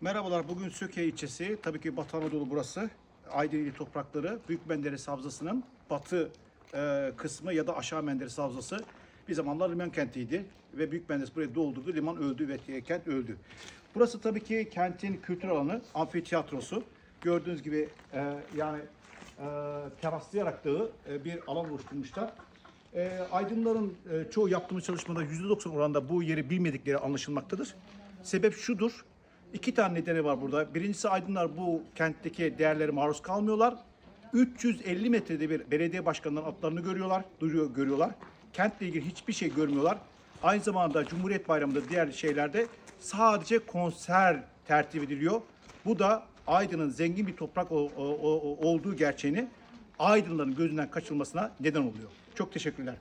Merhabalar, bugün Söke ilçesi, tabii ki Batı Anadolu burası. Aydın ili toprakları, Büyük Menderes Havzası'nın batı e, kısmı ya da aşağı Menderes Havzası. Bir zamanlar liman kentiydi ve Büyük Menderes burayı doldurdu, liman öldü ve kent öldü. Burası tabii ki kentin kültür alanı, amfiteyatrosu. Gördüğünüz gibi e, yani e, teraslayarak dağı e, bir alan oluşturmuşlar. E, aydınların e, çoğu yaptığımız çalışmada %90 oranda bu yeri bilmedikleri anlaşılmaktadır. Sebep şudur. İki tane nedeni var burada. Birincisi aydınlar bu kentteki değerlere maruz kalmıyorlar. 350 metrede bir belediye başkanlarının adlarını görüyorlar, duruyor, görüyorlar. Kentle ilgili hiçbir şey görmüyorlar. Aynı zamanda Cumhuriyet Bayramı'nda diğer şeylerde sadece konser tertip ediliyor. Bu da Aydın'ın zengin bir toprak olduğu gerçeğini Aydınların gözünden kaçırılmasına neden oluyor. Çok teşekkürler.